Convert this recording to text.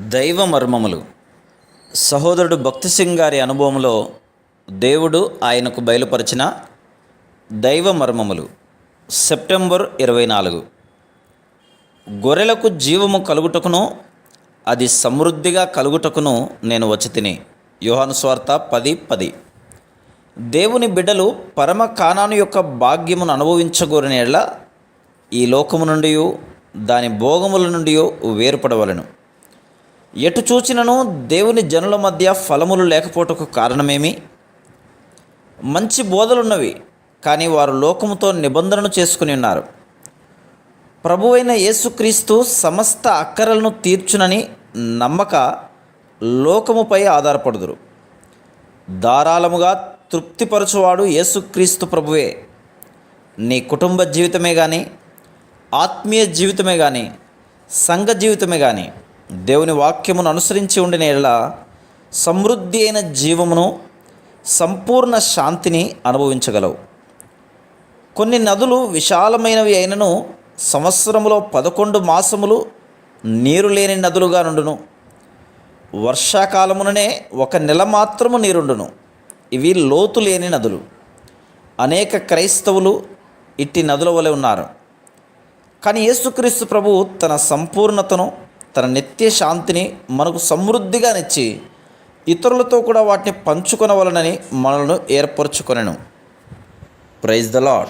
దైవ మర్మములు. సహోదరుడు భక్తి సింగ్ గారి అనుభవంలో దేవుడు ఆయనకు బయలుపరిచిన దైవ మర్మములు. సెప్టెంబర్ ఇరవై నాలుగు. గొర్రెలకు జీవము కలుగుటకును అది సమృద్ధిగా కలుగుటకును నేను వచ్చి తిని. యోహాను స్వార్త పది పది. దేవుని బిడ్డలు పరమ కానాను యొక్క భాగ్యమును అనుభవించగోరిన ఈ లోకము నుండి దాని భోగముల నుండి వేరుపడవలను. ఎటు చూచినను దేవుని జనుల మధ్య ఫలములు లేకపోవటకు కారణమేమి? మంచి బోధలున్నవి కానీ వారు లోకముతో నిబంధనను చేసుకుని ఉన్నారు. ప్రభువైన యేసుక్రీస్తు సమస్త అక్కరలను తీర్చునని నమ్మక లోకముపై ఆధారపడుదురు. ధారాళముగా తృప్తిపరచువాడు యేసుక్రీస్తు ప్రభువే. నీ కుటుంబ జీవితమే కానీ ఆత్మీయ జీవితమే కానీ సంఘ జీవితమే కానీ దేవుని వాక్యమును అనుసరించి ఉండిన ఎడల సమృద్ధి అయిన జీవమును సంపూర్ణ శాంతిని అనుభవించగలవు. కొన్ని నదులు విశాలమైనవి అయినను సంవత్సరములో పదకొండు మాసములు నీరు లేని నదులుగా నుండును. వర్షాకాలముననే ఒక నెల మాత్రము నీరుండును. ఇవి లోతు లేని నదులు. అనేక క్రైస్తవులు ఇట్టి నదుల వలె ఉన్నారు. కానీ యేసుక్రీస్తు ప్రభు తన సంపూర్ణతను తన నిత్య శాంతిని మనకు సమృద్ధిగానిచ్చి ఇతరులతో కూడా వాటిని పంచుకొనవలనని మనలను ఏర్పరచుకొనను. Praise the lord